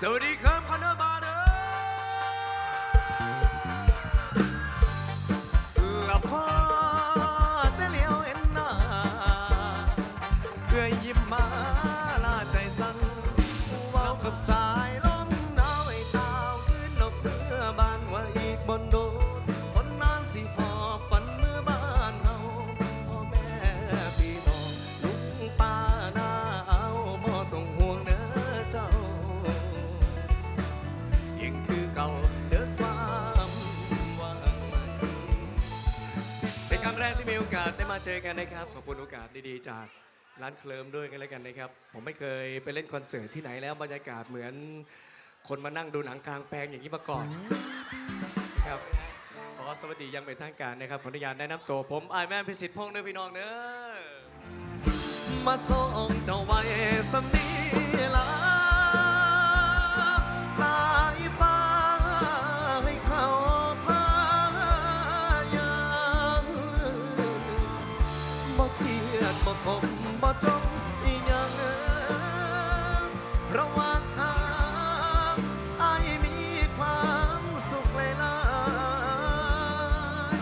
สวัสดีครับคอนเนอร์บาร์เดอละพอแต่เลี้ยวเห็นหน้าเพื่อยิ้มมาลาใจสั่นว้ากับสายลมหนาวไอ้ตาวขึ้นนกเรือบานว่าอีกบนโด สได้มาเจอกันนะครับ ขอบคุณโอกาสดีๆ จากร้านเคลิมด้วยกันแล้วกันนะครับ ผมไม่เคยไปเล่นคอนเสิร์ตที่ไหนแล้วบรรยากาศเหมือน คนมานั่งดูหนังกลางแปลงอย่างนี้มาก่อนครับ ขอสวัสดีอยังเป็นทางการนะครับขออนุญาตแนะนำตัวผมไอแม่พิสิทธิ์พงษ์เด้อพี่น้องเด้อมาส่งเจ้าไว้สำนีลา ระหว่างทางไอายมีความสุขหลาย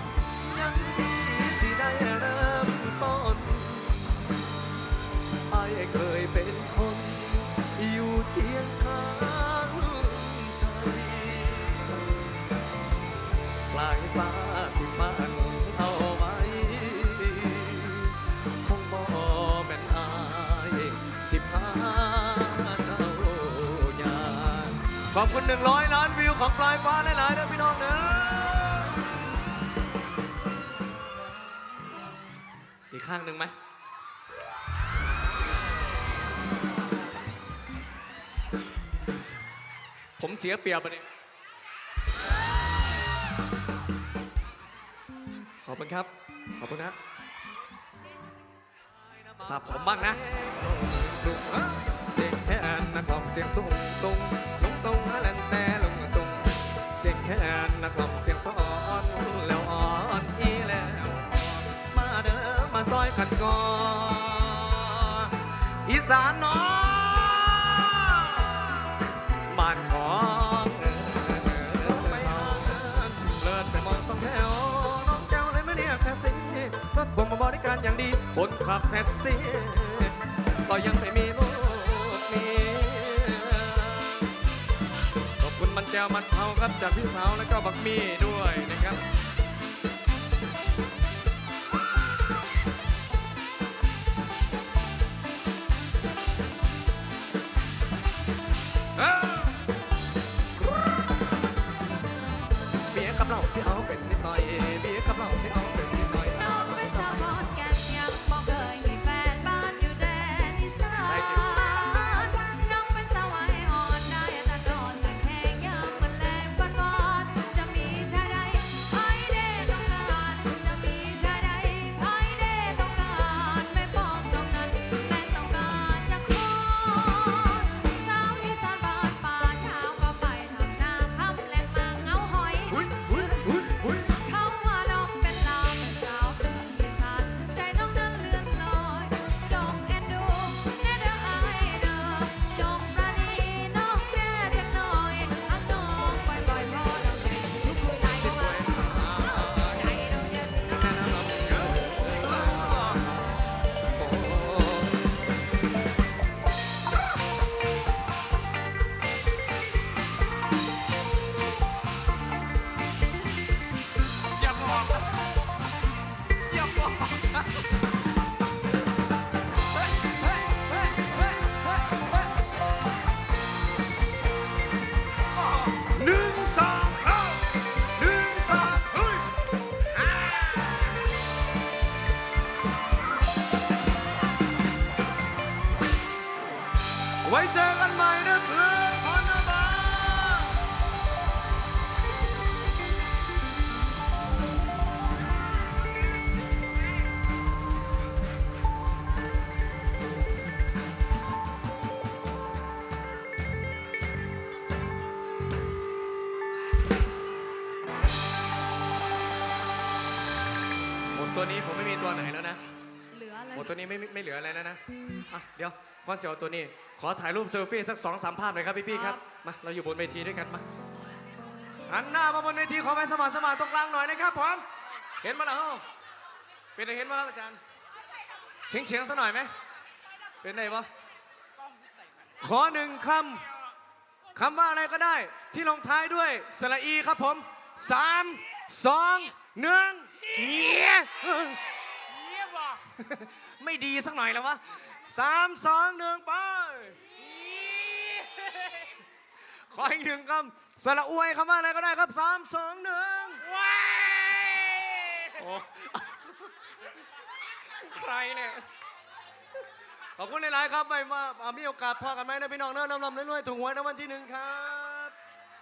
ๆยังดีที่ได้เริ่มต้นไอ้เคยเป็นคนอยู่เคียงข้างใจปลายฟ้า ขอบคุณหนึ่งร้อยล้านวิวของปลายฟ้าหลายๆนะพี่น้องเนอะอีกข้างหนึ่งไหมผมเสียเปรียบอันนี้ขอบคุณครับ ขอบคุณนะสับผมบ้างนะเสียงแค่นักร้องเสียงสูงตรง ตรงแลนแต่ลงตรงเสียงแค่นักร้องเสียงสอนแล้วอ่อนอีแล้วมาเด้อมาซอยกันก่อนอีสานน้องบ้านของเออไปเลิศไปมองสองแถวน้องแก้วเลยไม่เรียกแท็กซี่รถผมมาบริการอย่างดีคนขับแท็กซี่ก็ยังไม่มี มันเผาครับจากพี่สาวและก็บักมี่ด้วยนะครับเบียกับเราสิเอาเป็นนิดหน่อย Ha ha ha! หมดตัวนี้ผมไม่มีตัวไหนแล้วนะเหลืออะไรหมดตัวนี้ไม่ไม่ไม่เหลืออะไรแล้วนะอะเดี๋ยวก่อนเสียวตัวนี้ ขอถ่ายรูปเซลฟี่สักสองสามภาพเลยครับพี่ๆครับมาเราอยู่บนเวทีด้วยกันมาหันหน้ามาบนเวทีขอไปสมัครสมัครตรงกลางหน่อยนะครับผมเห็นมาแล้วเป็นไงเห็นมาครับอาจารย์เฉียงเฉียงๆซะหน่อยไหมเป็นไงปะขอหนึ่งคำคำว่าอะไรก็ได้ ที่ลงท้ายด้วยสระอีครับผมสามสอง หนึ่งเฮียเยี่ยบอกไม่ดีสักหน่อยแล้ววะสามสองหนึ่งไปขออีกหนึ่งคำสระอวยคำว่าอะไรก็ได้ครับสามสองหนึ่งว้ายโอ้ใครเนี่ยขอบคุณหลายๆครับไม่มาอ่ามีโอกาสพอกันไหมนะพี่น้องเน้อน้ำลำเรื่อยๆถูกหวยรางวัลที่หนึ่งครับ